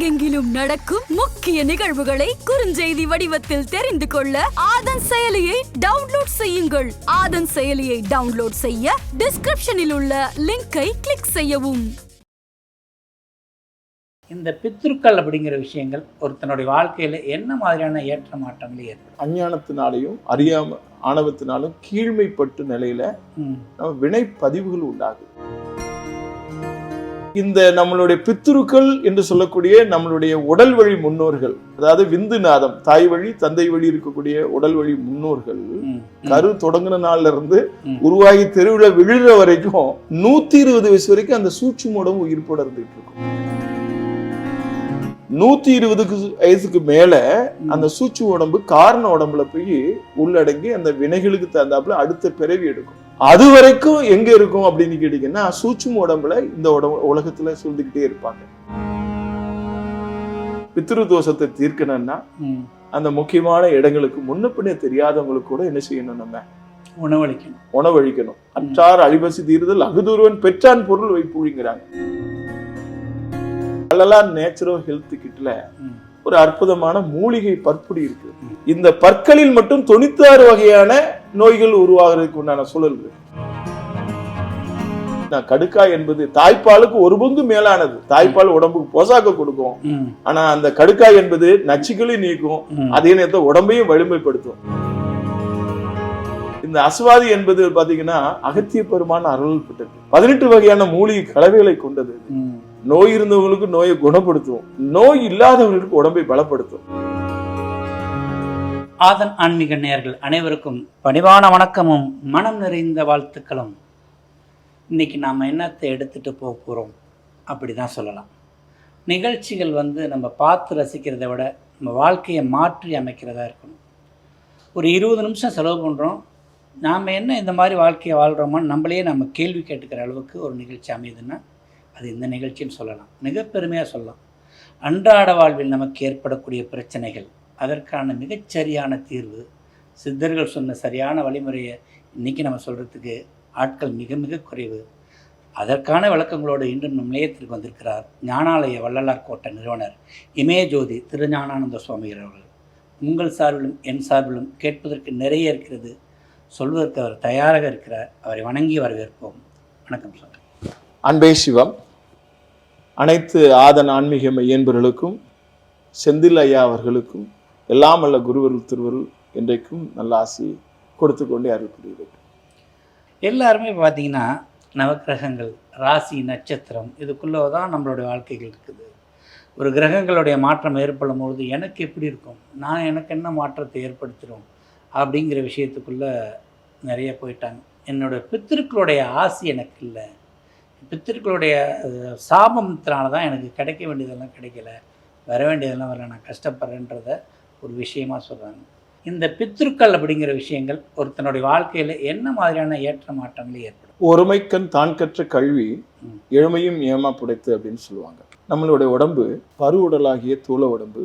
உலகெங்கிலும் நடக்கும் முக்கிய நிகழ்வுகளை குறுஞ்செய்தி வடிவத்தில் தெரிந்து கொள்ள ஆதன் செயலியை டவுன்லோட் செய்யுங்கள். ஆதன் செயலியை டவுன்லோட் செய்ய டிஸ்கிரிப்ஷனில் உள்ள லிங்கை கிளிக் செய்யவும். இந்த பித்ருக்கள் அப்படிங்கிற விஷயங்கள் ஒருத்தனுடைய வாழ்க்கையில் என்ன மாதிரியான ஏற்ற மாற்றங்களை ஏற்படும்? அஞ்ஞானத்தினாலையும் அறியாம ஆணவத்தினாலும் கீழ்மைப்பட்டு நிலையில வினை பதிவுகள் உண்டாகுது. இந்த நம்மளுடைய பித்துருக்கள் என்று சொல்லக்கூடிய நம்மளுடைய உடல் வழி முன்னோர்கள் அதாவது விந்து நாதம் தாய் வழி தந்தை வழி இருக்கக்கூடிய உடல் வழி முன்னோர்கள் கரு தொடங்கின நாள்ல இருந்து. உருவாகி தெருவுல விழுற வரைக்கும் நூத்தி இருபது வயசு வரைக்கும் அந்த சூட்சுமோடம் உயிர்ப்போட இருந்துட்டு இருக்கும். நூத்தி இருபதுக்கு வயசுக்கு மேல அந்த சூட்சு உடம்பு காரண உடம்புல போய் உள்ளடங்கி அந்த வினைகளுக்கு தகுந்தாப்புல அடுத்த பிறவி எடுக்கும். அது வரைக்கும் எங்க இருக்கும் அப்படின்னு கேட்டீங்கன்னா சூட்சும உடம்புல இந்த உடம்பு உலகத்துல சொல்லிக்கிட்டே இருப்பாங்க. பித்ரு தோஷத்தை தீர்க்கணும்னா. அந்த முக்கியமான இடங்களுக்கு முன்ன பின்ன தெரியாதவங்களுக்கு கூட என்ன செய்யணும் நம்ம? உணவளிக்கணும். உணவழிக்கணும் அற்றார் அழிபசி தீர்தல் அகுதூர்வன் பெற்றான் பொருள் வைப்புங்கிறாங்க அதெல்லாம் நேச்சுரல் ஹெல்த் கிட்ல ஒரு அற்புதமான மூலிகை பற்புடி இருக்கு. இந்த பற்களில் மட்டும் தொண்ணூத்தாறு வகையான நோய்கள் உருவாகிறதுக்கு உண்டான சூழல் நான் கடுக்காய் என்பது தாய்ப்பாலுக்கு ஒரு பங்கு மேலானது. தாய்ப்பால் உடம்புக்கு போசாக்க கொடுக்கும். ஆனா அந்த கடுக்காய் என்பது நச்சுக்களையும் நீக்கும். அதே நேரத்தில் உடம்பையும் வலிமைப்படுத்தும். இந்த அசுவாதி என்பது பாத்தீங்கன்னா அகத்திய பெருமான அருள் பெற்றது பதினெட்டு வகையான மூலிகை கலவைகளை கொண்டது. நோய் இருந்தவங்களுக்கு நோயை குணப்படுத்தும். நோய் இல்லாதவங்களுக்கு உடம்பை பலப்படுத்தும். ஆதன் ஆன்மீக நேர்கள் அனைவருக்கும் பணிவான வணக்கமும் மனம் நிறைந்த வாழ்த்துக்களும். இன்றைக்கி நாம் என்னத்தை எடுத்துகிட்டு போக போகிறோம் அப்படி தான் சொல்லலாம். நிகழ்ச்சிகள் வந்து நம்ம பார்த்து ரசிக்கிறதை விட நம்ம வாழ்க்கையை மாற்றி அமைக்கிறதா இருக்கணும். ஒரு இருபது நிமிஷம் செலவு பண்ணுறோம் நாம் என்ன இந்த மாதிரி வாழ்க்கையை வாழ்கிறோமோன்னு நம்மளையே நம்ம கேள்வி கேட்டுக்கிற அளவுக்கு ஒரு நிகழ்ச்சி அமையுதுன்னா அது இந்த நிகழ்ச்சின்னு சொல்லலாம். மிக பெருமையாக சொல்லலாம். அன்றாட வாழ்வில் நமக்கு ஏற்படக்கூடிய பிரச்சனைகள். அதற்கான மிகச்சரியான தீர்வு சித்தர்கள் சொன்ன சரியான வழிமுறையை இன்றைக்கி நம்ம சொல்கிறதுக்கு ஆட்கள் மிக மிக குறைவு. அதற்கான விளக்கங்களோடு இன்றும் நம் நிலையத்திற்கு வந்திருக்கிறார் ஞானாலய வள்ளலார் கோட்டை நிறுவனர் இமயஜோதி திருஞானானந்த சுவாமிகள் அவர்கள். உங்கள் சார்பிலும் என் சார்பிலும் கேட்பதற்கு நிறைய இருக்கிறது. சொல்வதற்கு அவர் தயாராக இருக்கிறார். அவரை வணங்கி வரவேற்போம். வணக்கம் சார். அன்பே சிவம். அனைத்து ஆதன் ஆன்மீக மையன்பர்களுக்கும் செந்தில் ஐயா அவர்களுக்கும் எல்லாம் அல்ல குருவருள் திருவருள் என்றைக்கும் நல்ல ஆசி கொடுத்து கொண்டே அருள் புரிகிறது எல்லாருமே பார்த்தீங்கன்னா நவக்கிரகங்கள் ராசி நட்சத்திரம் இதுக்குள்ளே தான் நம்மளுடைய வாழ்க்கைகள் இருக்குது. ஒரு கிரகங்களுடைய மாற்றம் ஏற்படும் பொழுது எனக்கு எப்படி இருக்கும்? நான் எனக்கு என்ன மாற்றத்தை ஏற்படுத்திடும்? அப்படிங்கிற விஷயத்துக்குள்ளே நிறைய போயிட்டாங்க. என்னோடய பித்திருக்களுடைய ஆசி எனக்கு இல்லை. பித்திருக்களுடைய சாபத்தினால தான் எனக்கு கிடைக்க வேண்டியதெல்லாம் கிடைக்கல. வர வேண்டியதெல்லாம் வரல. நான் கஷ்டப்படுறேன்றத ஒரு விஷயமா சொல்கிறாங்க இந்த பித்திருக்கள் அப்படிங்கிற விஷயங்கள் ஒருத்தனுடைய வாழ்க்கையில் என்ன மாதிரியான ஏற்ற மாற்றங்களை ஏற்படும் ஒருமைக்கண் தான் கற்ற கல்வி. எழுமையும் ஏமா புடைத்து அப்படின்னு சொல்லுவாங்க நம்மளுடைய உடம்பு பரு உடலாகிய தூள உடம்பு.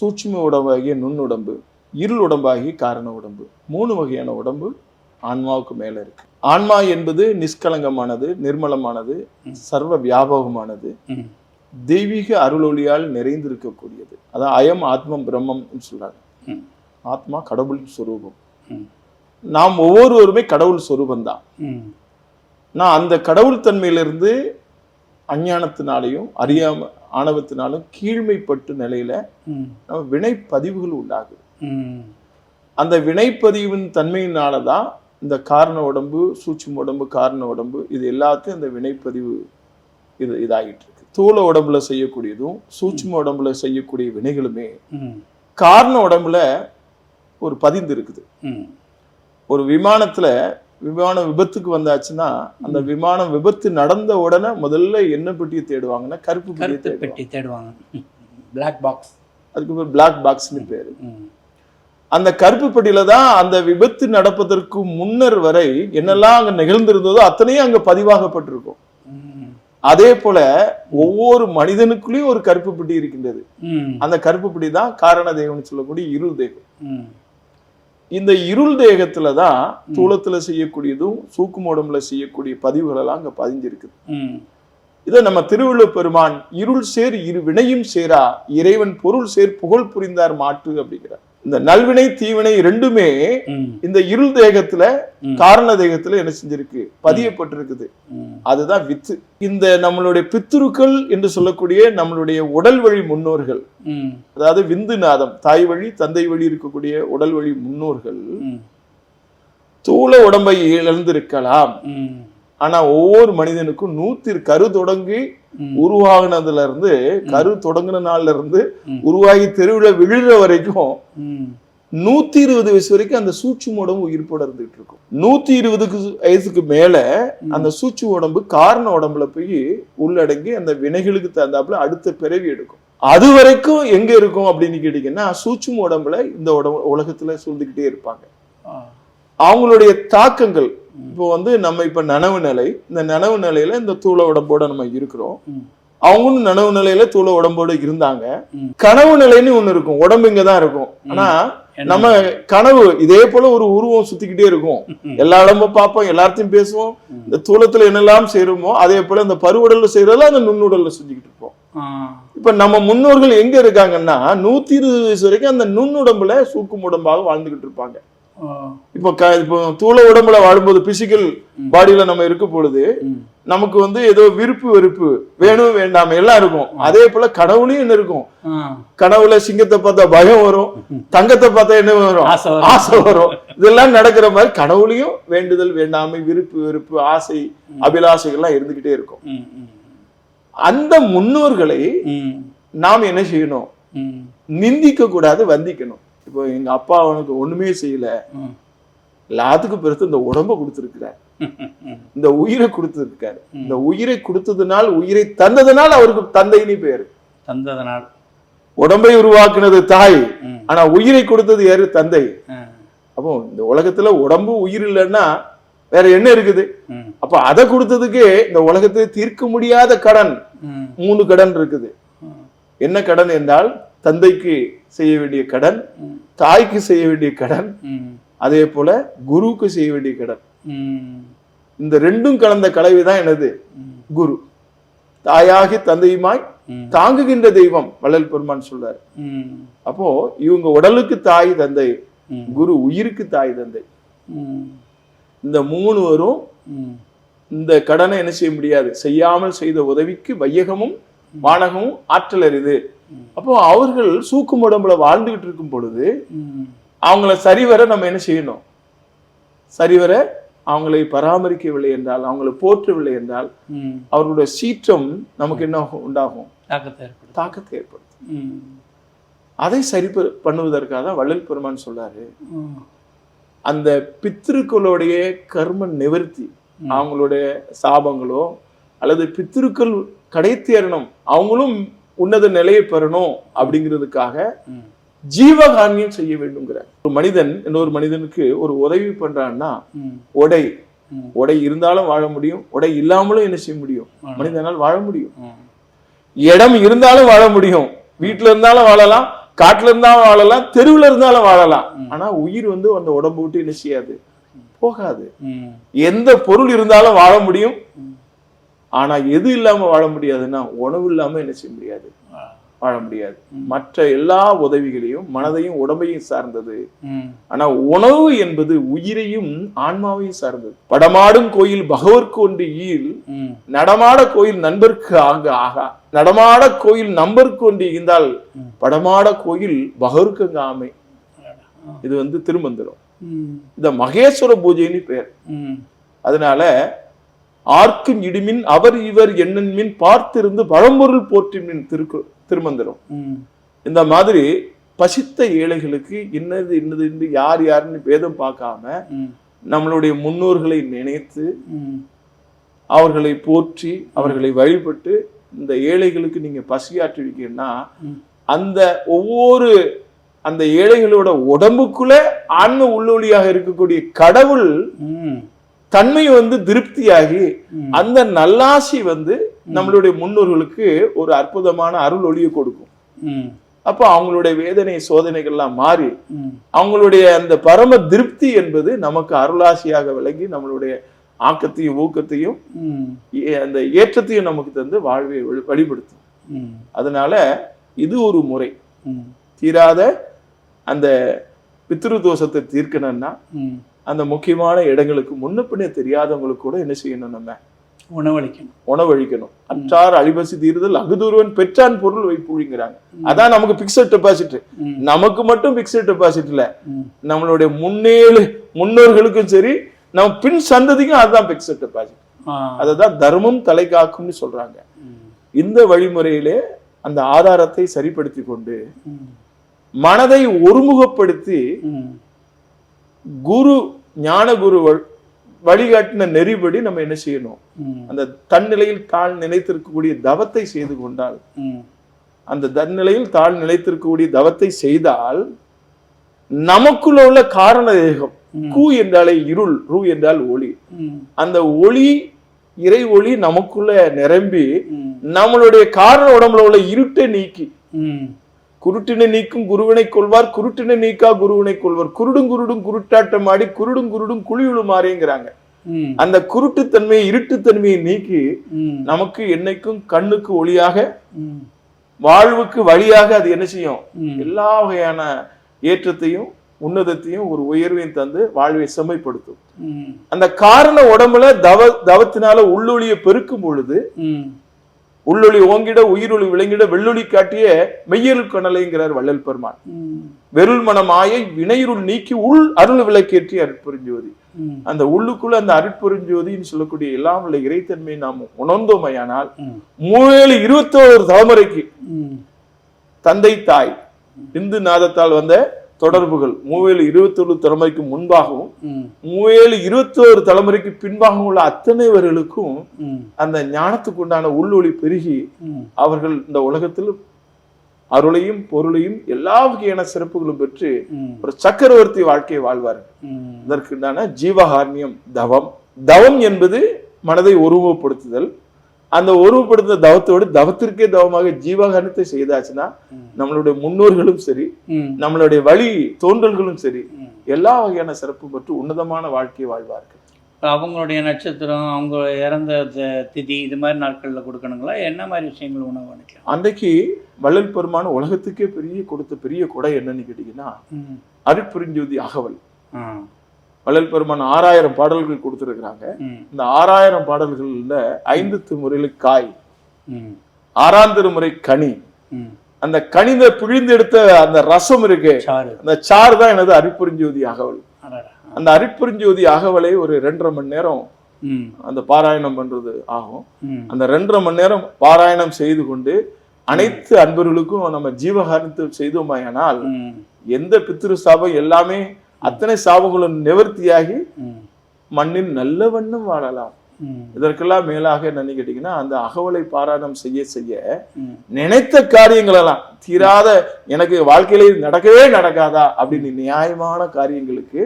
சூட்சும உடம்பாகிய நுண்ணுடம்பு இருள் உடம்பாகிய காரண உடம்பு மூணு வகையான உடம்பு ஆன்மாவுக்கு மேல இருக்கு ஆன்மா என்பது நிஷ்கலங்கமானது நிர்மலமானது. சர்வ வியாபகமானது தெய்வீக அருளொளியால் நிறைந்திருக்கக்கூடியது. அதான் அயம் ஆத்மம் பிரம்மம் சொல்றாங்க. ம். ஆத்மா கடவுள் சொரூபம். நாம் ஒவ்வொருவருமே கடவுள் சொரூபம் தான். ம். நான் அந்த கடவுள் தன்மையிலிருந்து அஞ்ஞானத்தினாலையும் அறியாம ஆணவத்தினாலும் கீழ்மைப்பட்டு நிலையில நம்ம வினை பதிவுகள் உண்டாகுது அந்த வினைப்பதிவின் தன்மையினால தான் இந்த காரண உடம்பு சூட்சும உடம்பு காரண உடம்பு இது எல்லாத்தையும் அந்த வினைப்பதிவு இது இதாகிட்டு தூள உடம்புல செய்யக்கூடியதும் சூட்சும உடம்புல செய்யக்கூடிய வினைகளுமே காரண உடம்புல ஒரு பதிந்து இருக்குது. ஒரு விமானத்துல விமான விபத்துக்கு வந்தாச்சுன்னா அந்த விமானம் விபத்து நடந்த உடனே முதல்ல என்ன பெட்டியை தேடுவாங்கன்னா கருப்பு பெட்டியை பெட்டி தேடுவாங்க. பிளாக் பாக்ஸ் அதுக்கு பேர் பிளாக் பாக்ஸ்னு பேரு. அந்த கருப்பு பெட்டியில தான் அந்த விபத்து நடப்பதற்கு முன்னர் வரை என்னெல்லாம் அங்க நிகழ்ந்திருந்ததோ அத்தனையும் அங்க பதிவாகப்பட்டிருக்கும். அதே போல ஒவ்வொரு மனிதனுக்குள்ளேயும் ஒரு கருப்பு பெட்டி இருக்கின்றது. அந்த கருப்பு பெட்டி தான் காரண தேவம்னு சொல்லக்கூடிய இருள் தேகம் ம். இந்த இருள் தேகத்துல தான் தூளத்துல செய்யக்கூடியதும் சூக்கும உடம்புல செய்யக்கூடிய பதிவுகள் எல்லாம் அங்க பதிஞ்சிருக்குது. இதை நம்ம திருவள்ளுவர் பெருமான் இருள் சேர் இரு வினையும் சேரா இறைவன் பொருள் சேர் புகழ் புரிந்தார் மாட்டு அப்படிங்கிறார். இந்த நல்வினை தீவினை ரெண்டுமே இந்த இருள் தேகத்துல. காரண தேகத்துல என்ன செஞ்சிருக்கு? பதியப்பட்டிருக்குது. அதுதான் வித்து. இந்த நம்மளுடைய பித்துருக்கள் என்று சொல்லக்கூடிய நம்மளுடைய உடல் வழி முன்னோர்கள் அதாவது விந்து நாதம் தாய் வழி தந்தை வழி இருக்கக்கூடிய உடல் வழி முன்னோர்கள் தூள உடம்பை இழந்திருக்கலாம். ஆனா ஒவ்வொரு மனிதனுக்கும் நூத்தி கரு தொடங்கி. உருவாகினதுல இருந்து கரு தொடங்கின நாள்ல இருந்து. உருவாகி தெருவுல விழுற வரைக்கும் நூத்தி இருபது வயசு வரைக்கும் அந்த சூச்சு உடம்பு உயிர்ப்போட இருந்துட்டு இருக்கும். நூத்தி இருபதுக்கு வயசுக்கு மேல அந்த சூச்சு உடம்பு காரண உடம்புல போய் உள்ளடங்கி அந்த வினைகளுக்கு தகுந்தாப்புல அடுத்த பிறவி எடுக்கும். அது வரைக்கும் எங்க இருக்கும் அப்படின்னு கேட்டீங்கன்னா சூச்சும் உடம்புல இந்த உடம்பு உலகத்துல சூழ்ந்துக்கிட்டே இருப்பாங்க. அவங்களுடைய தாக்கங்கள் இப்போ வந்து நம்ம இப்ப நனவு நிலை இந்த நனவு நிலையில இந்த தூள உடம்போட நம்ம இருக்கிறோம். அவங்களும் நனவு நிலையில தூள உடம்போட இருந்தாங்க. கனவு நிலைன்னு ஒண்ணு இருக்கும். உடம்பு இங்கதான் இருக்கும். ஆனா? நம்ம கனவு இதே போல ஒரு உருவம் சுத்திக்கிட்டே இருக்கும். எல்லா இடமும் பார்ப்போம் எல்லாத்தையும் பேசுவோம். இந்த தூளத்துல என்னெல்லாம் செய்யறோமோ அதே போல இந்த பருவுடல்ல செய்யறதெல்லாம் அந்த நுண்ணுடல்ல செஞ்சுக்கிட்டு இருப்போம். இப்ப நம்ம முன்னோர்கள் எங்க இருக்காங்கன்னா நூத்தி இருபது வயசு வரைக்கும் அந்த நுண்ணுடம்புல சூக்கும் உடம்பாக வாழ்ந்துகிட்டு இருப்பாங்க. இப்போ க இப்போ தூள உடம்புல வாழும்போது பிசிக்கல் பாடியில நம்ம இருக்க பொழுது நமக்கு வந்து ஏதோ விருப்பு வெறுப்பு வேணும் வேண்டாம் எல்லாம் இருக்கும். அதே போல கனவுலயும் என்ன இருக்கும். கனவுல சிங்கத்தை பார்த்தா பயம் வரும் தங்கத்தை பார்த்தா என்ன வரும்? ஆசை வரும். இதெல்லாம் நடக்கிற மாதிரி கனவுலயும் வேண்டுதல் வேண்டாமை விருப்பு வெறுப்பு ஆசை அபிலாசைகள்லாம் இருந்துகிட்டே இருக்கும். அந்த முன்னோர்களை நாம் என்ன செய்யணும்? நிந்திக்க கூடாது வந்திக்கணும். இப்போ எங்க அப்பா அவனுக்கு ஒண்ணுமே செய்யல. எல்லாத்துக்கும் பெருத்து இந்த உடம்ப கொடுத்திருக்கிறார். இந்த உயிரை கொடுத்திருக்காரு. இந்த உயிரை கொடுத்ததுனால் உயிரை தந்ததுனால் அவருக்கு தந்தைன்னு பேரு. தந்ததனால். உடம்பை உருவாக்குனது தாய். ஆனா உயிரை கொடுத்தது யாரு? தந்தை. அப்போ இந்த உலகத்துல உடம்பு உயிர் இல்லைன்னா வேற என்ன இருக்குது? அப்ப அதை கொடுத்ததுக்கு இந்த உலகத்தை தீர்க்க முடியாத கடன். மூணு கடன் இருக்குது. என்ன கடன் என்றால் தந்தைக்கு செய்ய வேண்டிய கடன் தாய்க்கு செய்ய வேண்டிய கடன் அதே போல குருவுக்கு செய்ய வேண்டிய கடன். இந்த ரெண்டும் கலந்த கலவை தான் எனது குரு. தாயாகி தந்தையுமாய் தாங்குகின்ற தெய்வம் வள்ளல் பெருமான் சொல்றாரு. அப்போ இவங்க உடலுக்கு தாய் தந்தை குரு உயிருக்கு தாய் தந்தை. இந்த மூணு வரும் இந்த கடனை என்ன செய்ய முடியாது? செய்யாமல் செய்த உதவிக்கு வையகமும் வானகமும் ஆற்றல் அறிது அப்போ அவர்கள் சூக்கும் உடம்புல வாழ்ந்துகிட்டு இருக்கும் பொழுது அவங்கள சரிவர நம்ம என்ன செய்யணும் சரிவர அவங்களை பராமரிக்கவில்லை என்றால் அவங்களை போற்றவில்லை என்றால். அவர்களுடைய சீற்றம் நமக்கு என்ன? உண்டாகும் தாக்கத்தை ஏற்படுத்தும் அதை சரி பண்ணுவதற்காக தான் வள்ளல் பெருமான் சொல்றாரு அந்த பித்திருக்களுடைய கர்ம நிவர்த்தி. அவங்களுடைய சாபங்களோ அல்லது பித்திருக்கள் கடை தேரணும் அவங்களும் உன்னத நிலையை பெறணும் அப்படிங்கிறதுக்காக ம், ஜீவகாரணியம் செய்ய வேண்டும்ங்கிறார் ஒரு மனிதன் இன்னொரு மனிதனுக்கு ஒரு உதவி பண்றான்னா உடை. உடை இருந்தாலும் வாழ முடியும். உடை இல்லாமலும் என்ன செய்ய முடியும். மனிதனால் வாழ முடியும். இடம் இருந்தாலும் வாழ முடியும். வீட்டுல இருந்தாலும் வாழலாம். காட்டுல இருந்தாலும் வாழலாம். தெருவுல இருந்தாலும் வாழலாம். ஆனா உயிர் வந்து அந்த உடம்பு விட்டு என்ன செய்யாது? போகாது. எந்த பொருள் இருந்தாலும் வாழ முடியும். ஆனா எது இல்லாம வாழ முடியாதுன்னா உணவு இல்லாம என்ன செய்ய முடியாது? வாழ முடியாது. மற்ற எல்லா உதவிகளையும் மனதையும் உடம்பையும் சார்ந்தது. ஆனா உணவு என்பது உயிரையும் ஆன்மாவையும் சார்ந்தது. படமாடும் கோயில் பகவர்க்கு ஒன்று ஈல் நடமாட கோயில் நண்பர்க்கு ஆக ஆகா. நடமாட கோயில் நம்பருக்கு ஒன்று இருந்தால். படமாட கோயில் பகவருக்கு ஆமை. இது வந்து திருமந்திரம். இந்த மகேஸ்வர பூஜைன்னு பேர். அதனால ஆர்க்கும் இடுமின் அவர் இவர் எண்ணன்மின் பார்த்திருந்து பழம்பொருள் போற்றிமின் திருக்கு திருமந்திரம். இந்த மாதிரி பசித்த ஏழைகளுக்கு இன்னது இன்னது என்று யார் யாருன்னு பேதம் பார்க்காம நம்மளுடைய முன்னோர்களை நினைத்து அவர்களை போற்றி அவர்களை வழிபட்டு இந்த ஏழைகளுக்கு நீங்க பசியாற்றுவீங்கன்னா. அந்த ஒவ்வொரு அந்த ஏழைகளோட உடம்புக்குள்ள ஆன்ம உள்ளொளியாக இருக்கக்கூடிய கடவுள் தன்மை வந்து திருப்தியாகி. அந்த நல்லாசி வந்து நம்மளுடைய முன்னோர்களுக்கு ஒரு அற்புதமான அருள் ஒளியை கொடுக்கும். அப்போ அவங்களுடைய வேதனை சோதனைகள்லாம் மாறி அவங்களுடைய அந்த பரம திருப்தி என்பது நமக்கு அருளாசியாக விளங்கி நம்மளுடைய ஆக்கத்தையும் ஊக்கத்தையும் அந்த ஏற்றத்தையும் நமக்கு தந்து வாழ்வை வழி- வழிபடுத்தும். அதனால இது ஒரு முறை. தீராத அந்த பித்ரு தோஷத்தை தீர்க்கணும்னா அந்த முக்கியமான இடங்களுக்கு முன்ன தெரியாதவங்களுக்கு கூட என்ன செய்யணும் நம்ம? உணவளிக்கணும். உணவழிக்கணும் அற்றார் அழிபசி தீர்தல் அகுதூர்வன் பெற்றான் பொருள் வைப்புங்கிறாங்க அதான் நமக்கு பிக்சட் டெபாசிட் நமக்கு மட்டும் பிக்சட் டெபாசிட் இல்ல. நம்மளுடைய முன்னேழு முன்னோர்களுக்கும் சரி நம்ம பின் சந்ததிக்கும் அதுதான் பிக்சட் டெபாசிட் அததான் தர்மம் தலை காக்கும்னு சொல்றாங்க. இந்த வழிமுறையிலே அந்த ஆதாரத்தை சரிப்படுத்தி கொண்டு மனதை ஒருமுகப்படுத்தி குரு ஞான குரு வழிகாட்டின நெறிபடி நம்ம என்ன செய்யணும்? அந்த தன்னிலையில் தாழ் நிலைத்திருக்கக்கூடிய தவத்தை செய்து கொண்டால் அந்த தன்னிலையில் தாழ் நிலைத்திருக்கக்கூடிய தவத்தை செய்தால் நமக்குள்ள உள்ள காரண தேகம். கூ என்றாலே இருள் ரூ என்றால் ஒளி. அந்த ஒளி இறை ஒளி நமக்குள்ள நிரம்பி நம்மளுடைய காரண உடம்புல உள்ள இருட்டை நீக்கி குருட்டினை நீக்கும் குருவினை கொள்வார் குருட்டினை நீக்கா குருவினை கொள்வார். குருடும் குருடும் குருட்டாட்டம் ஆடி குருடும் குருடும் குழியுளுமாறேங்கிறாங்க ம். அந்த குருட்டுத்தன்மையை இருட்டுத்தன்மையை நீக்கி நமக்கு என்னைக்கும் கண்ணுக்கு ஒளியாக வாழ்வுக்கு வழியாக அது என்ன செய்யும்? எல்லா வகையான ஏற்றத்தையும் உன்னதத்தையும் ஒரு உயர்வையும் தந்து வாழ்வை செம்மைப்படுத்தும். அந்த காரண உடம்புல தவ தவத்தினால உள்ளொளியை பெருக்கும் பொழுது உள்ளொளி ஓங்கிட உயிரொளி விளங்கிட வெள்ளொளி காட்டிய மெய்யருள் கணலைங்கிறார் வள்ளல் பெருமான். வெருள் மனமாயை வினையிருள் நீக்கி உள் அருள் விளக்கேற்றி அருட்பெருஞ்சோதி ம். அந்த உள்ளுக்குள்ள அந்த அருட்பெருஞ்சோதின்னு சொல்லக்கூடிய எல்லாம் உள்ள இறைத்தன்மையை நாம் உணர்ந்தோமையானால் மூவேழு இருபத்தோரு தலைமுறைக்கு தந்தை தாய் இந்து நாதத்தால் வந்த தொடர்புகள். மூவேழு இருபத்தொரு தலைமுறைக்கு முன்பாகவும் ம். மூவேழு இருபத்தோரு தலைமுறைக்கு பின்பாகவும் உள்ள அத்தனைவர்களுக்கும் அந்த ஞானத்துக்கு உண்டான உள்ளொளி பெருகி அவர்கள் இந்த உலகத்தில் அருளையும் பொருளையும் எல்லா வகையான சிறப்புகளும் பெற்று ஒரு சக்கரவர்த்தி வாழ்க்கையை வாழ்வார்கள். ம். இதற்குண்டான ஜீவகாரண்யம் தவம். தவம் என்பது மனதை ஒருமுகப்படுத்துதல். அந்த ஒருமுகப்படுத்த தவத்தோடு தவத்திற்கே தவமாக ஜீவகாரணத்தை செய்தாச்சுன்னா. நம்மளுடைய முன்னோர்களும் சரி நம்மளுடைய வழி தோன்றல்களும் சரி. எல்லா வகையான சிறப்பு பெற்று உன்னதமான வாழ்க்கையை வாழ்வார்கள். அவங்களுடைய நட்சத்திரம் அவங்க இறந்த திதி இது மாதிரி நாட்களில் கொடுக்கணுங்களா? என்ன மாதிரி விஷயங்கள் உணவு அனுக்கலாம் அன்றைக்கு வள்ளல் பெருமான உலகத்துக்கே பெரிய கொடுத்த பெரிய கொடை என்னன்னு கேட்டீங்கன்னா அருட்பெருஞ்சோதி அகவல். வள்ளல் பெருமான் ஆறாயிரம் பாடல்கள் கொடுத்திருக்கிறாங்க. இந்த ஆறாயிரம் பாடல்கள்ல ஐந்து திருமுறையில காய் ஆறாம் திருமுறை கனி. அந்த கனித பிழிந்து எடுத்த அந்த ரசம் இருக்கு. அந்த சாறு தான் எனது அரிப்புரிஞ்சோதி அகவல் அந்த அரிப்புரிஞ்சோதி அகவலை ஒரு ரெண்டரை மணி நேரம் அந்த பாராயணம் பண்றது ஆகும். அந்த ரெண்டரை மணி நேரம் பாராயணம் செய்து கொண்டு அனைத்து அன்பர்களுக்கும் நம்ம ஜீவகாரணத்தை செய்தோமாயானால் எந்த பித்திரு சாபம் எல்லாமே அத்தனை சாபங்களும் நிவர்த்தியாகி மண்ணில் நல்ல வண்ணம் வாழலாம் இதற்கெல்லாம் மேலாக என்னன்னு கேட்டீங்கன்னா அந்த அகவலை பாராயணம் செய்ய செய்ய நினைத்த காரியங்கள் எல்லாம் தீராத எனக்கு வாழ்க்கையில நடக்கவே நடக்காதா அப்படின்னு நியாயமான காரியங்களுக்கு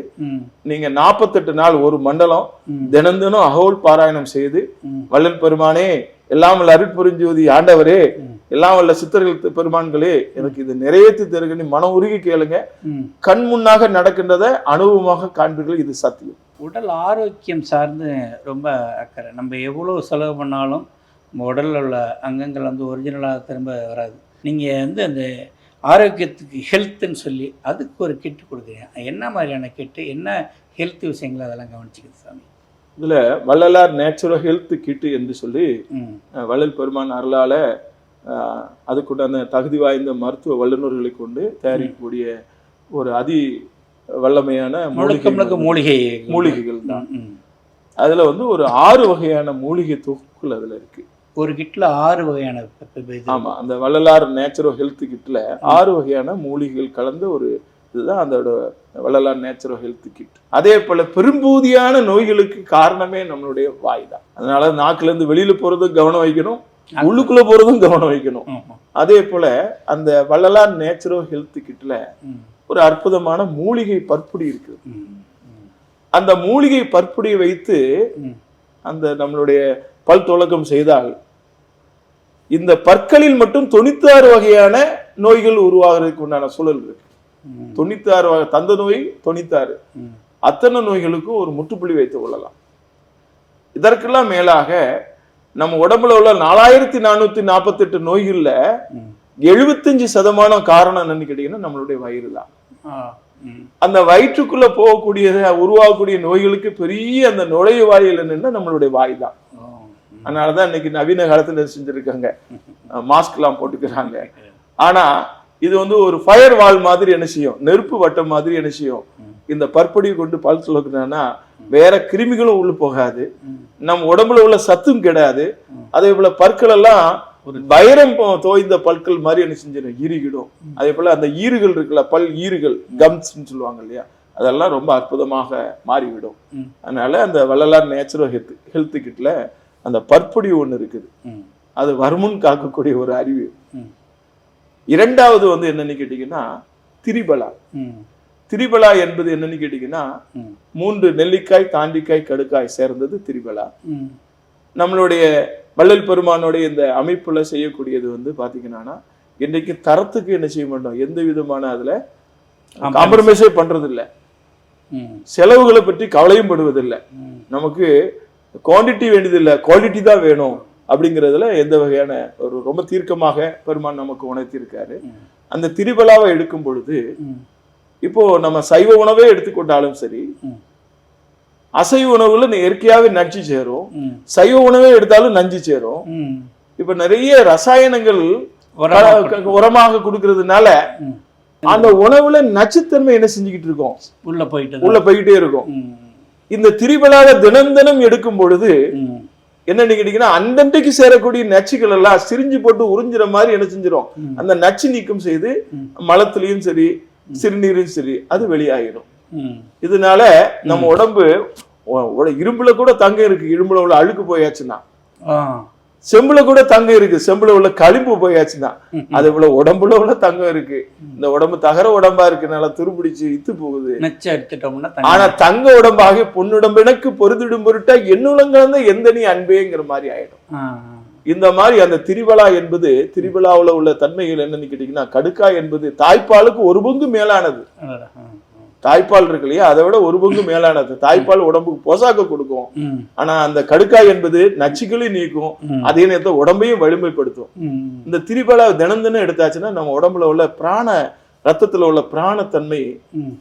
நீங்க நாற்பத்தெட்டு நாள் ஒரு மண்டலம் தினம் தினம் அகவல் பாராயணம் செய்து வள்ளல் பெருமானே எல்லாம் அருட்பெருஞ்சோதி ஆண்டவரே. எல்லாம் வல்ல சித்தர்கள் பெருமான்களே எனக்கு இது நிறைவேற்றி தருகன்னு மனம் உருகி கேளுங்க. கண் முன்னாக நடக்கின்றதை அனுபவமாக காண்பீர்கள் இது சத்தியம். உடல் ஆரோக்கியம் சார்ந்து ரொம்ப அக்கறை. நம்ம எவ்வளோ செலவு பண்ணாலும் நம்ம உடலில் உள்ள அங்கங்கள் வந்து ஒரிஜினலாக திரும்ப வராது. நீங்கள் வந்து அந்த ஆரோக்கியத்துக்கு ஹெல்த்துன்னு சொல்லி அதுக்கு ஒரு கிட்டு கொடுக்குறீங்க. என்ன மாதிரியான கிட்டு என்ன ஹெல்த் விஷயங்கள் அதெல்லாம் கவனிச்சிக்குது சாமி? இதுல வள்ளலார் நேச்சுரல் ஹெல்த் கிட்டு என்று சொல்லி வள்ளல் பெருமான் அருளால அதுக்குண்டான தகுதி வாய்ந்த மருத்துவ வல்லுநர்களை கொண்டு தயாரிக்கக்கூடிய ஒரு அதி வல்லமையான மூலிகை. மூலிகை. மூலிகைகள் தான். அதுல வந்து ஒரு ஆறு வகையான மூலிகை தொகுப்புகள் அதுல இருக்கு. ஒரு கிட்டில் ஆறு வகையான பெ- பெ- இது. ஆமா அந்த வள்ளலார் நேச்சுரல் ஹெல்த் கிட்ல ஆறு வகையான மூலிகைகள் கலந்த ஒரு இதுதான் அதோட வள்ளலார் நேச்சுரல் ஹெல்த் கிட். அதே போல பெரும்பூதியான நோய்களுக்கு காரணமே நம்மளுடைய வாய் தான். அதனால நாக்குல இருந்து வெளியில போறதும் கவனம் வைக்கணும் உள்ளுக்குள்ள போறதும் கவனம் வைக்கணும். அதே போல அந்த வள்ளலார் நேச்சுரல் ஹெல்த் கிட்ல ஒரு அற்புதமான மூலிகை பற்புடி இருக்கு. அந்த மூலிகை பற்புடியை வைத்து. அந்த நம்மளுடைய பல் துலக்கம் செய்தால் இந்த பற்களில் மட்டும் தொண்ணூத்தாறு வகையான நோய்கள் உருவாகிறதுக்கு உண்டான சூழல் இருக்கு. ம், தொண்ணூத்தாறு வகை தந்த நோய் தொண்ணூத்தாறு. ம். அத்தனை நோய்களுக்கும் ஒரு முற்றுப்புள்ளி வைத்துக் கொள்ளலாம். இதற்கெல்லாம் மேலாக நம்ம உடம்புல உள்ள நாலாயிரத்தி நானூத்தி நாற்பத்தெட்டு நோய்கள்ல. எழுபத்தஞ்சு சதமானம் காரணம் என்னன்னு கேட்டீங்கன்னா நம்மளுடைய வயிறு தான். அந்த வயிற்றுக்குள்ள போகக்கூடிய உருவாகக்கூடிய நோய்களுக்கு பெரிய அந்த நுழைவு வாயில் என்னன்னா நம்மளுடைய வாய் தான். அதனாலதான் இன்னைக்கு நவீன காலத்துல செஞ்சிருக்காங்க மாஸ்க் எல்லாம் போட்டுக்கிறாங்க ஆனா இது வந்து ஒரு ஃபயர் வால் மாதிரி என்ன செய்யும் நெருப்பு வட்டம் மாதிரி என்ன செய்யும். இந்த பற்படியை கொண்டு பல் துளக்குனா வேற கிருமிகளும் உள்ள போகாது ம். நம்ம உடம்புல உள்ள சத்தும் கிடையாது. அதே போல பற்கள் எல்லாம் ஒரு வைரம் தோய்ந்த பற்கள் மாதிரி என்ன செஞ்சிடும் ஈறுகிடும் அதே போல அந்த ஈறுகள் இருக்குல்ல பல் ஈறுகள் கம்ஸ்ன்னு சொல்லுவாங்க இல்லையா அதெல்லாம் ரொம்ப அற்புதமாக மாறிவிடும். அதனால அந்த வள்ளலார் நேச்சுரல் ஹெல்த் ஹெல்த் கிட்ல அந்த பற்பொடி ஒண்ணு இருக்குது. அது வருமுன் காக்கக்கூடிய ஒரு அறிவு. இரண்டாவது வந்து என்னன்னு கேட்டீங்கன்னா திரிபலா. திரிபலா என்பது என்னன்னு கேட்டீங்கன்னா. மூன்று நெல்லிக்காய் தாண்டிக்காய் கடுக்காய் சேர்ந்தது திரிபலா. நம்மளுடைய வள்ளல் பெருமானுடைய இந்த அமைப்புல செய்யக்கூடியது வந்து பாத்தீங்கன்னா இன்னைக்கு தரத்துக்கு என்ன செய்ய மாட்டோம் எந்த விதமான அதுல. காம்ப்ரமைஸே பண்றது இல்ல. செலவுகளை பற்றி கவலையும் படுவதில்லை. நமக்கு குவாண்டிட்டி வேண்டியதில்லை குவாலிட்டி தான் வேணும் அப்படிங்கிறதுல எந்த வகையான ஒரு ரொம்ப தீர்க்கமாக பெருமான் நமக்கு உணர்த்தியிருக்காரு. அந்த திரிபலாவை எடுக்கும் பொழுது. இப்போ நம்ம சைவ உணவே எடுத்துக்கொண்டாலும் சரி. அசைவ உணவுல இயற்கையாவே நஞ்சு சேரும். சைவ உணவே எடுத்தாலும் நஞ்சு சேரும். இப்ப நிறைய ரசாயனங்கள் உரமாக கொடுக்கறதுனால. அந்த உணவுல நச்சுத்தன்மை என்ன செஞ்சுக்கிட்டு இருக்கோம் உள்ள போயிட்டு உள்ள போய்கிட்டே இருக்கும். இந்த திரிபலாவை தினம் தினம் எடுக்கும் பொழுது ம். என்னன்னு கேட்டீங்கன்னா அந்தண்டைக்கு சேரக்கூடிய நச்சுகள் எல்லாம் சிரிஞ்சு போட்டு உறிஞ்சுற மாதிரி என்ன செஞ்சிடும். அந்த நச்சு நீக்கம் செய்து. மலத்திலையும் சரி சிறுநீரும் சரி அது வெளியாகிடும் ம். இதனால நம்ம உடம்பு இரும்புல கூட தங்கம் இருக்கு. இரும்புல உள்ள அழுக்கு போயாச்சுன்னா. செம்புல கூட தங்கம் இருக்கு. செம்புல உள்ள களிம்பு போயாச்சுன்னா. அது போல உடம்புல உள்ள தங்கம் இருக்கு. இந்த உடம்பு தகர உடம்பா இருக்கனால துருபிடிச்சு இத்து போகுது. ஆனா தங்க உடம்பாக பொன்னுடம்பெனக்கு பொருதிடும் பொருட்டா என்னுலங்கலந்த எந்த நீ அன்பேங்கிற மாதிரி ஆயிடும். இந்த மாதிரி அந்த திரிபலா என்பது திரிபலாவுல உள்ள தன்மைகள் என்னன்னு கேட்டீங்கன்னா கடுக்காய் என்பது தாய்ப்பாலுக்கு ஒரு பங்கு மேலானது. தாய்ப்பால் இருக்கு இல்லையா அதை விட ஒரு பங்கு மேலானது தாய்ப்பால் உடம்புக்கு போசாக்க கொடுக்கும். ஆனா அந்த கடுக்காய் என்பது நச்சுக்களையும் நீக்கும். அதே நேரத்தில் உடம்பையும் வலிமைப்படுத்தும். இந்த திரிபலா தினம் தினம் எடுத்தாச்சுன்னா நம்ம உடம்புல உள்ள பிராண ரத்தத்துல உள்ள பிராணத்தன்மை.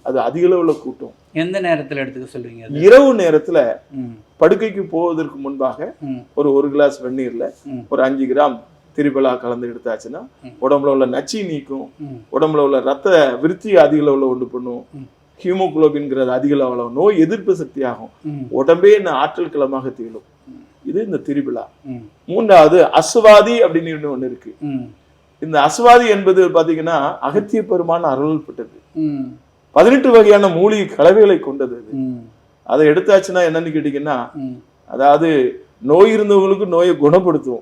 அது அதிக அளவுல கூட்டும் எந்த நேரத்துல எடுத்துக்க சொல்றீங்க இரவு நேரத்துல. படுக்கைக்கு போவதற்கு முன்பாக. ஒரு ஒரு கிளாஸ் வெந்நீர்ல. ஒரு அஞ்சு கிராம் திரிபலா கலந்து எடுத்தாச்சுன்னா. உடம்புல உள்ள நச்சு நீக்கும். உடம்புல உள்ள ரத்த விருத்தி அதிக அளவுல உண்டு பண்ணும் ம். ஹீமோகுளோபின்ங்கிறது அதிக அளவுல நோய் எதிர்ப்பு சக்தி ஆகும். உடம்பே என்ன ஆற்றல் களமாக திகழும் இது இந்த திரிபலா. மூன்றாவது அசுவாதி அப்படின்னு ஒண்ணு இருக்கு. இந்த அசுவாதி என்பது பாத்தீங்கன்னா அகத்திய பெருமான் அருள்பட்டது ம். பதினெட்டு வகையான மூலிகை கலவைகளை கொண்டது அது எடுத்தாச்சுன்னா என்னன்னு கேட்டீங்கன்னா. அதாவது நோய் இருந்தவங்களுக்கு நோயை குணப்படுத்தும்.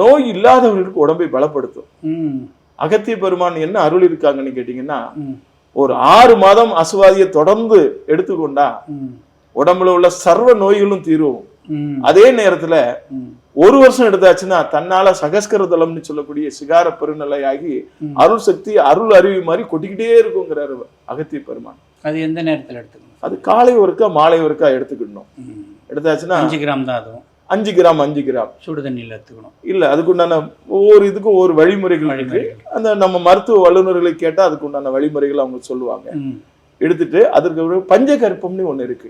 நோய் இல்லாதவர்களுக்கு உடம்பை பலப்படுத்தும். அகத்திய பெருமான் என்ன அருள் இருக்காங்கன்னு கேட்டீங்கன்னா. ஒரு ஆறு மாதம் அசுவாதியை தொடர்ந்து எடுத்துக்கொண்டா. உடம்புல உள்ள சர்வ நோய்களும் தீரும். அதே நேரத்துல. ஒரு வருஷம் எடுத்தாச்சுன்னா தன்னால சகஸ்கர தலம்னு சொல்லக்கூடிய சிகார பெருநிலையாகி. அருள் சக்தி அருள் அருவி மாதிரி கொட்டிக்கிட்டே இருக்குங்கிறாரு அகத்திய பெருமான் அது எந்த நேரத்துல எடுத்துக்கணும் அது காலை ஒருக்கா மாலை ஒருக்கா எடுத்துக்கிடணும். எடுத்தாச்சுன்னா அஞ்சு கிராம் தான் அதுவும் அஞ்சு கிராம் அஞ்சு கிராம் சுடு தண்ணியில் எடுத்துக்கணும் இல்ல அதுக்குண்டான ஒவ்வொரு இதுக்கும் ஒவ்வொரு வழிமுறைகள் இருக்கு அந்த நம்ம மருத்துவ வல்லுநர்களை கேட்டா அதுக்குண்டான வழிமுறைகள் அவங்க சொல்லுவாங்க. எடுத்துட்டு அதற்கு ஒரு பஞ்சகற்பம்னு ஒண்ணு இருக்கு.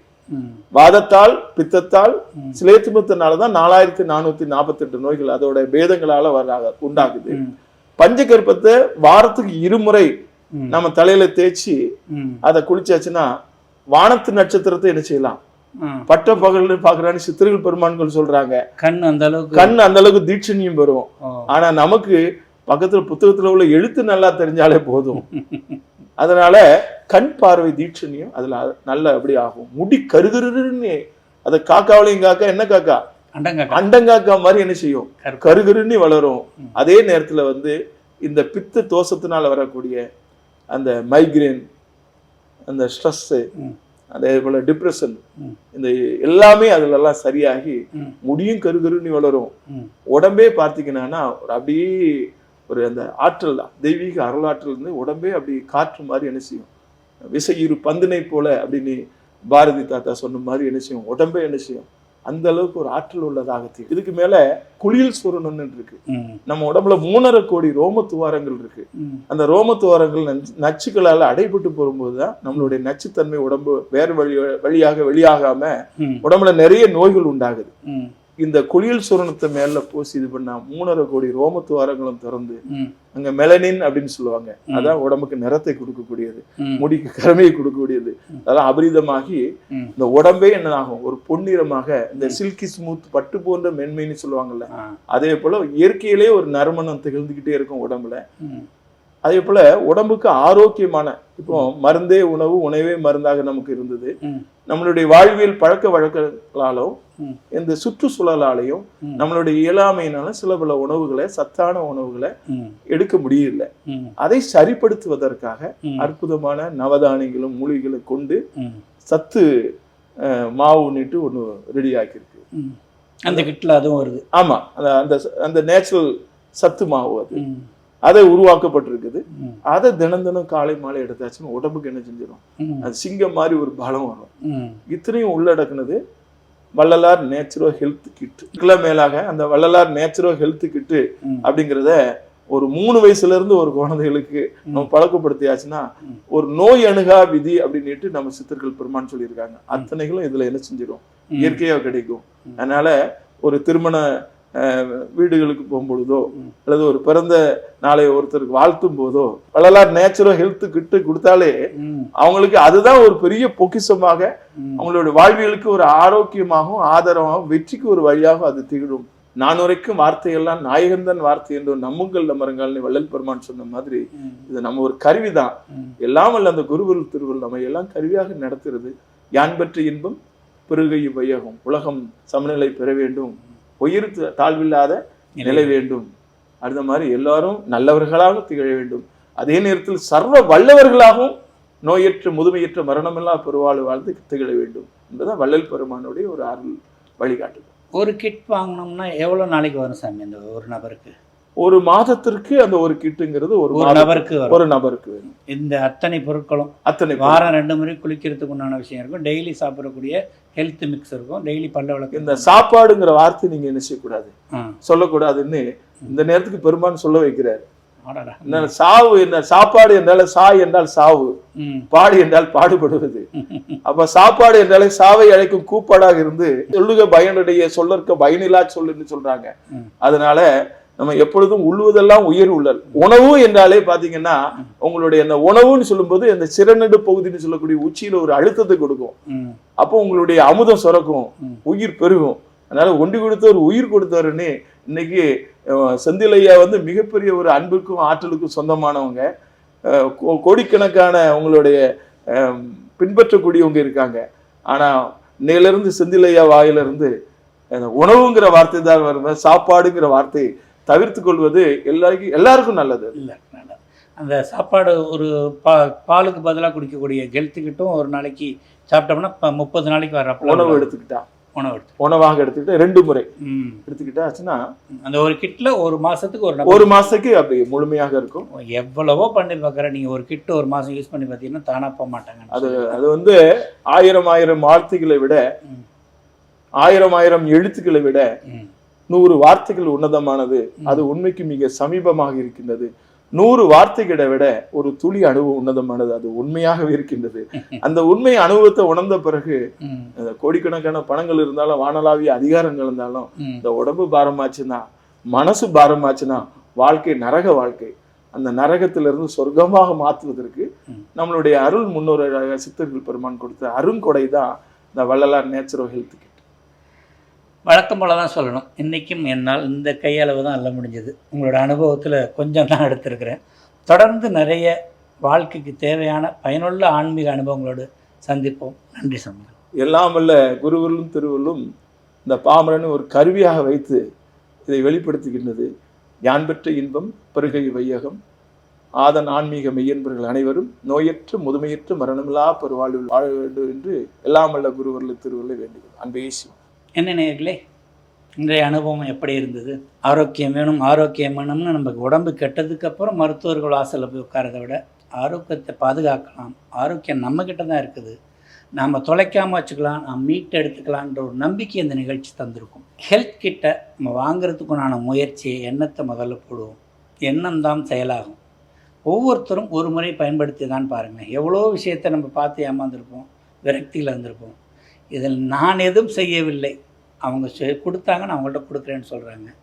வாதத்தால் பித்தத்தால். சிலேத்துமத்தினால தான் நாலாயிரத்தி நானூத்தி நாற்பத்தெட்டு நோய்கள் அதோட பேதங்களால வராக உண்டாகுது. பஞ்சகற்பத்தை வாரத்துக்கு இருமுறை. நம்ம தலையில தேய்ச்சி. அதை குளிச்சாச்சுன்னா வானத்து நட்சத்திரத்தை என்ன செய்யலாம். பட்ட பகல்னு பாக்குறான்னு சித்திரங்கள் பெருமான்கள் சொல்றாங்க. கண் அந்த அளவுக்கு கண் அந்த அளவுக்கு தீட்சணியும் பெறும். ஆனா நமக்கு பக்கத்துல புத்தகத்துல உள்ள எழுத்து நல்லா தெரிஞ்சாலே போதும். அதனால கண் பார்வை தீட்சணியம் அதுல நல்ல அப்படி ஆகும். முடி கருகருன்னு அதை காக்காவிலையும் காக்கா என்ன காக்கா? அண்டங்காக்கா. மாதிரி என்ன செய்யும்? கரு- கருகருன்னு வளரும். அதே நேரத்துல வந்து இந்த பித்த தோஷத்தினால வரக்கூடிய அந்த மைக்ரேன் அந்த ஸ்ட்ரெஸ் ம். அதே போல டிப்ரெஷன். இந்த எல்லாமே அதுல எல்லாம் சரியாகி. முடியும் கருகருன்னு வளரும் ம். உடம்பே பார்த்தீங்கன்னா ஒரு அப்படியே ஒரு அந்த ஆற்றல் தான் தெய்வீக அருளாற்றல் இருந்து உடம்பே அப்படி காற்று மாதிரி என்ன செய்யும் விசை இரு பந்தினை போல அப்படின்னு பாரதி தாத்தா சொன்ன மாதிரி என்ன செய்யும் உடம்பே என்ன செய்யும் அந்த அளவுக்கு ஒரு ஆற்றல் உள்ளதாக தெரியும். இதுக்கு மேல குளியல் சுரணம்னு இருக்கு. நம்ம உடம்புல மூணரை கோடி ரோம துவாரங்கள் இருக்கு. அந்த ரோம துவாரங்கள் நச்சு- நச்சுக்களால அடைபட்டு போகும்போது தான் நம்மளுடைய நச்சுத்தன்மை உடம்பு வேறு வழி வழியாக வெளியாகாம உடம்புல நிறைய நோய்கள் உண்டாகுது. இந்த குளியல் சுரணத்தை மேல பூசி இது பண்ணா மூணரை கோடி ரோம துவாரங்களும் திறந்து அங்க மெலனின் அப்படின்னு சொல்லுவாங்க. அதான் உடம்புக்கு நிறத்தை கொடுக்கக்கூடியது. முடிக்கு கருமையை கொடுக்கக்கூடியது. அதெல்லாம் அபரிதமாகி இந்த உடம்பே என்ன ஆகும் ஒரு பொன்னிறமாக இந்த சில்கி ஸ்மூத் பட்டு போன்ற மென்மைன்னு சொல்லுவாங்கல்ல. அதே போல இயற்கையிலே ஒரு நறுமணம் திகழ்ந்துகிட்டே இருக்கும் உடம்புல. அதே போல உடம்புக்கு ஆரோக்கியமான இப்போ மருந்தே உணவு உணவே மருந்தாக நமக்கு இருந்தது. நம்மளுடைய வாழ்வியல் பழக்க வழக்கங்களாலும். இந்த சுற்றுச்சூழலாலையும். நம்மளுடைய இயலாமையினாலும் சில பல உணவுகளை சத்தான உணவுகளை எடுக்க முடியல. அதை சரிப்படுத்துவதற்காக அற்புதமான நவதானியங்களும் மூலிகளை கொண்டு சத்து அஹ், மாவுன்னுட்டு ஒன்று ரெடி ஆக்கியிருக்கு அந்த கிட்டில் அதுவும் வருது. ஆமா. அந்த அந்த நேச்சுரல் சத்து மாவு அது. அதை உருவாக்கப்பட்டிருக்குது. அதை தினம் தினம் காலை மாலை எடுத்தாச்சுன்னா உடம்புக்கு என்ன செஞ்சிடும் அது சிங்கம் மாதிரி ஒரு பலம் வரும். இத்தனையும் உள்ளடக்குனது வள்ளலார் நேச்சுரோ ஹெல்த் கிட். இதுக்கெல்லாம் மேலாக அந்த வள்ளலார் நேச்சுரோ ஹெல்த் கிட்டு அப்படிங்கிறத ஒரு மூணு வயசுல இருந்து ஒரு குழந்தைகளுக்கு நம்ம பழக்கப்படுத்தியாச்சுன்னா. ஒரு நோய் அணுகா விதி அப்படின்னுட்டு நம்ம சித்தர்கள் பெருமான் சொல்லியிருக்காங்க. அத்தனைகளும் இதுல என்ன செஞ்சிடும். இயற்கையா கிடைக்கும். அதனால ஒரு திருமண வீடுகளுக்கு போகும்பொழுதோ. அல்லது ஒரு பிறந்த நாளை ஒருத்தருக்கு வாழ்த்தும் போதோ வள்ளலார் நேச்சுரோ ஹெல்த் கிட்டு கொடுத்தாலே அவங்களுக்கு அதுதான் ஒரு பெரிய பொக்கிஷமாக ம். அவங்களோட வாழ்வியலுக்கு ஒரு ஆரோக்கியமாகவும் ஆதரவாகவும் வெற்றிக்கு ஒரு வழியாகவும் அது திகழும். நான் உரைக்கும் வார்த்தையெல்லாம் நாயகந்தன் வார்த்தை என்று நம்புங்கள் மரங்கள்னு வள்ளல் பெருமான் சொன்ன மாதிரி. இது நம்ம ஒரு கருவிதான் ம். எல்லாம் வல்ல அந்த குருவருள் திருவருள் நம்ம எல்லாம் கருவியாக நடத்துறது. யான் பெற்ற இன்பம் பெருகை வையகம் உலகம் சமநிலை பெற வேண்டும். உயிர் தாழ்வில்லாத நிலை வேண்டும். அந்த மாதிரி எல்லாரும் நல்லவர்களாக திகழ வேண்டும். அதே நேரத்தில் சர்வ வல்லவர்களாகவும் நோயற்ற முதுமையற்ற மரணமில்லா பெருவாழ் வாழ்ந்து திகழ வேண்டும் என்பதுதான் வள்ளல் பெருமானுடைய ஒரு அருள் வழிகாட்டுதல். ஒரு கிட் வாங்கினோம்னா எவ்வளோ நாளைக்கு வரும் சாமி அந்த ஒரு நபருக்கு? ஒரு மாதத்திற்கு அந்த ஒரு கிட்டுங்கிறது ஒரு நபருக்கு ஒரு நபருக்கு வேணும் இந்த அத்தனை பொருட்களும் அத்தனை. வாரம் ரெண்டு முறை குளிக்கிறதுக்கு உண்டான விஷயம் இருக்கும். டெய்லி சாப்பிடக்கூடிய ஹெல்த் மிக்ஸ் இருக்கும். டெய்லி பல்ல விளக்கு இந்த சாப்பாடுங்கிற வார்த்தை நீங்க என்ன செய்யக்கூடாது? சொல்லக்கூடாதுன்னு இந்த நேரத்துக்கு பெருமான் சொல்ல வைக்கிறார். சாவு என்ன சாப்பாடு என்றால் சாய் என்றால் சாவு. பாடு என்றால் பாடுபடுவது. அப்ப சாப்பாடு என்றாலே சாவை அழைக்கும் கூப்பாடாக இருந்து சொல்லுக பயனுடைய சொல்லற்க பயனில்லா சொல்லுன்னு சொல்றாங்க. அதனால நம்ம எப்பொழுதும் உள்ளுவதெல்லாம் உயிர் உள்ளல். உணவு என்றாலே பாத்தீங்கன்னா உங்களுடைய அந்த உணவுன்னு சொல்லும்போது அந்த சிறநடு பகுதின்னு சொல்லக்கூடிய உச்சியில ஒரு அழுத்தத்தை கொடுக்கும். அப்போ உங்களுடைய அமுதம் சுரக்கும். உயிர் பெருகும். அதனால ஒண்டி கொடுத்தவர் உயிர் கொடுத்தவருன்னு இன்னைக்கு செந்திலையா வந்து மிகப்பெரிய ஒரு அன்புக்கும் ஆற்றலுக்கும் சொந்தமானவங்க. கோடிக்கணக்கான உங்களுடைய பின்பற்றக்கூடியவங்க இருக்காங்க. ஆனா இன்னையிலிருந்து செந்திலையா வாயிலிருந்து உணவுங்கிற வார்த்தை தான் வருது சாப்பாடுங்கிற வார்த்தை தவிர்த்து கொள்வது எல்லாருக்கும் எல்லாருக்கும் நல்லது. இல்லை வேண்டாம் அந்த சாப்பாடு ஒரு பா பாலுக்கு பதிலாக குடிக்கக்கூடிய ஹெல்த் கிட்டும் ஒரு நாளைக்கு சாப்பிட்டோம்னா இப்போ முப்பது நாளைக்கு வர உணவு எடுத்துக்கிட்டா. உணவு எடுத்து. உணவாக எடுத்துக்கிட்டு ரெண்டு முறை. ம். எடுத்துக்கிட்டாச்சுன்னா அந்த ஒரு கிட்டில் ஒரு மாசத்துக்கு ஒரு ஒரு மாசத்துக்கு அப்படி முழுமையாக இருக்கும். எவ்வளவோ பண்ணி பார்க்குறேன் நீங்கள் ஒரு கிட்டு ஒரு மாதம் யூஸ் பண்ணி பார்த்தீங்கன்னா தானா போக மாட்டாங்க அது அது வந்து ஆயிரம் ஆயிரம் வார்த்தைகளை விட. ஆயிரம் ஆயிரம் எழுத்துக்களை விட நூறு வார்த்தைகள் உன்னதமானது அது உண்மைக்கு மிக சமீபமாக இருக்கின்றது. நூறு வார்த்தைகளை விட ஒரு துளி அனுபவம் உன்னதமானது அது உண்மையாகவே இருக்கின்றது. அந்த உண்மை அனுபவத்தை உணர்ந்த பிறகு அந்த கோடிக்கணக்கான பணங்கள் இருந்தாலும் வானலாவிய அதிகாரங்கள் இருந்தாலும் இந்த உடம்பு பாரமாச்சுன்னா மனசு பாரமாச்சுன்னா வாழ்க்கை நரக வாழ்க்கை. அந்த நரகத்திலிருந்து சொர்க்கமாக மாற்றுவதற்கு நம்மளுடைய அருள் முன்னோர் சித்தர்கள் பெருமான் கொடுத்த அருங்கொடை தான் இந்த வள்ளலார் நேச்சுரல் ஹெல்த் கிட் வழக்கம் போல தான் சொல்லணும். இன்றைக்கும் என்னால் இந்த கையளவு தான் அல்ல முடிஞ்சது. உங்களோட அனுபவத்தில் கொஞ்சம் தான் எடுத்திருக்கிறேன். தொடர்ந்து நிறைய வாழ்க்கைக்கு தேவையான பயனுள்ள ஆன்மீக அனுபவங்களோடு சந்திப்போம். நன்றி சமயம் எல்லாம் அல்ல குருவருளும் திருவள்ளும் இந்த பாமரனை ஒரு கருவியாக வைத்து இதை வெளிப்படுத்துகின்றது. யான் பெற்ற இன்பம் பெருகை வையகம் ஆதன் ஆன்மீக மெய்யன்பர்கள் அனைவரும் நோயற்று முதுமையற்று மரணமில்லா பெருவாழ்வில் வாழ வேண்டும் என்று எல்லாம் வல்ல குருவருள் திருவருளை வேண்டுகிறோம். அன்பே சிவம் என்ன நேர்களே? இன்றைய அனுபவம் எப்படி இருந்தது? ஆரோக்கியம் வேணும் ஆரோக்கியம் வேணும்னு நமக்கு உடம்பு கெட்டதுக்கப்புறம் மருத்துவர்கள் வாசலில் போய் உட்காரதை விட ஆரோக்கியத்தை பாதுகாக்கலாம். ஆரோக்கியம் நம்மக்கிட்ட தான் இருக்குது. நாம் தொலைக்காமல் வச்சுக்கலாம் நாம் மீட்டு எடுத்துக்கலான்ற ஒரு நம்பிக்கை இந்த நிகழ்ச்சி தந்திருக்கும். ஹெல்த் கிட்ட நம்ம வாங்குறதுக்குண்டான முயற்சியை எண்ணத்தை முதல்ல போடுவோம். எண்ணம் தான் செயலாகும். ஒவ்வொருத்தரும் ஒரு முறை பயன்படுத்தி தான் பாருங்கள் எவ்வளோ விஷயத்தை நம்ம பார்த்து ஏமாந்துருப்போம் விரக்தியில் இருந்திருப்போம். இதில் நான் எதுவும் செய்யவில்லை. அவங்க செ- கொடுத்தாங்க நான் அவங்கள்ட்ட கொடுக்குறேன்னு சொல்கிறாங்க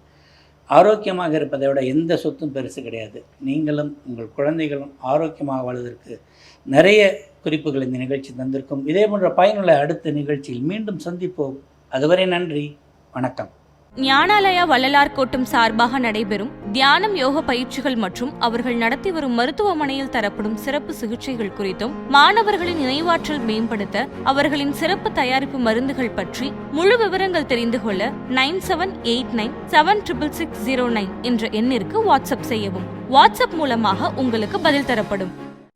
ஆரோக்கியமாக இருப்பதை விட எந்த சொத்தும் பெருசு கிடையாது. நீங்களும் உங்கள் குழந்தைகளும் ஆரோக்கியமாக வாழ்வதற்கு நிறைய குறிப்புகள் இந்த நிகழ்ச்சி தந்திருக்கும். இதே போன்ற பயனுள்ள அடுத்த நிகழ்ச்சியில் மீண்டும் சந்திப்போம். அதுவரை நன்றி. வணக்கம். ஞானாலயா வள்ளலார் கோட்டம் சார்பாக நடைபெறும் தியானம் யோக பயிற்சிகள் மற்றும் அவர்கள் நடத்தி வரும் மருத்துவமனையில் தரப்படும் சிறப்பு சிகிச்சைகள் குறித்தும் மாணவர்களின் நினைவாற்றல் மேம்படுத்த அவர்களின் சிறப்பு தயாரிப்பு மருந்துகள் பற்றி முழு விவரங்கள் தெரிந்து கொள்ள nine seven eight nine seven triple six zero nine என்ற எண்ணிற்கு வாட்ஸ்அப் செய்யவும். வாட்ஸ்அப் மூலமாக உங்களுக்கு பதில் தரப்படும்.